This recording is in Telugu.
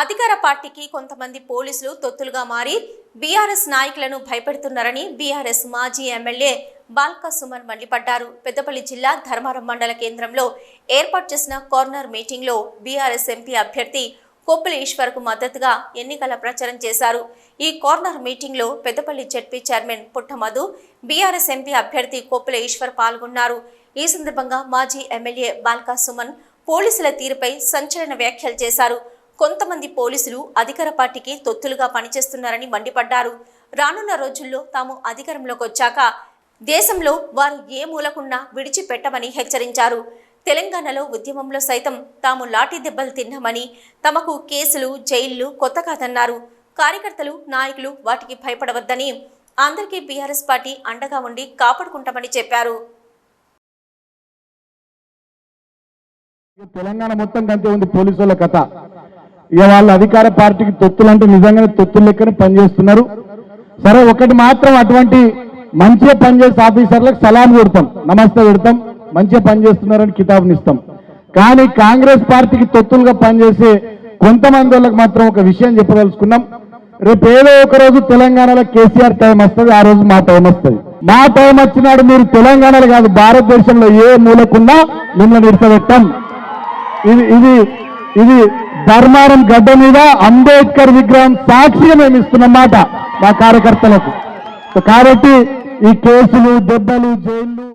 అధికార పార్టీకి కొంతమంది పోలీసులు తొత్తులుగా మారి బీఆర్ఎస్ నాయకులను భయపెడుతున్నారని బీఆర్ఎస్ మాజీ ఎమ్మెల్యే బాల్కా సుమన్ మండిపడ్డారు. పెద్దపల్లి జిల్లా ధర్మారం మండల కేంద్రంలో ఏర్పాటు చేసిన కార్నర్ మీటింగ్లో బీఆర్ఎస్ ఎంపీ అభ్యర్థి కొప్పుల ఈశ్వర్కు మద్దతుగా ఎన్నికల ప్రచారం చేశారు. ఈ కార్నర్ మీటింగ్లో Peddapalli ZP chairman Puttamadhu BRS MP అభ్యర్థి కొప్పుల ఈశ్వర్ పాల్గొన్నారు. ఈ సందర్భంగా మాజీ ఎమ్మెల్యే బాల్కా సుమన్ పోలీసుల తీరుపై సంచలన వ్యాఖ్యలు చేశారు. కొంతమంది పోలీసులు అధికార పార్టీకి తొత్తులుగా పనిచేస్తున్నారని మండిపడ్డారు. రానున్న రోజుల్లో తాము అధికారంలోకి వచ్చాక దేశంలో వారు ఏ మూలకున్నా విడిచిపెట్టమని హెచ్చరించారు. తెలంగాణలో ఉద్యమంలో సైతం తాము లాఠీ దెబ్బలు తిన్నామని తమకు కేసులు జైళ్ళు కొత్త కాదన్నారు. కార్యకర్తలు నాయకులు వాటికి భయపడవద్దని అందరికీ బీఆర్ఎస్ పార్టీ అండగా ఉండి కాపాడుకుంటామని చెప్పారు. తెలంగాణ మొత్తం కంటే ఉంది పోలీసుల కథ. ఇక వాళ్ళ అధికార పార్టీకి తొత్తులు అంటే నిజంగానే తొత్తులు లెక్కనే పనిచేస్తున్నారు. సరే ఒకటి మాత్రం అటువంటి మంచిగా పనిచేసే ఆఫీసర్లకు సలాం కొడతాం. నమస్తే పెడతాం. మంచిగా పనిచేస్తున్నారని కితాబునిస్తాం. కానీ కాంగ్రెస్ పార్టీకి తొత్తులుగా పనిచేసే కొంతమంది వాళ్ళకి మాత్రం ఒక విషయం చెప్పదలుచుకున్నాం. రేపు ఏదో ఒక రోజు తెలంగాణలో కేసీఆర్ టైం వస్తుంది ఆ రోజు మా టైం వస్తుంది. మా టైం వచ్చినాడు మీరు తెలంగాణలో కాదు భారతదేశంలో ఏ మూలకున్నా మిమ్మల్ని నిడతబెట్టాం ఇది ఇది ఇది ధర్మారం గడ్డ మీద అంబేద్కర్ విగ్రహం సాక్షిగా మేము ఇస్తున్నమాట మా కార్యకర్తలకు. కాబట్టి ఈ కేసులు దెబ్బలు జైళ్ళు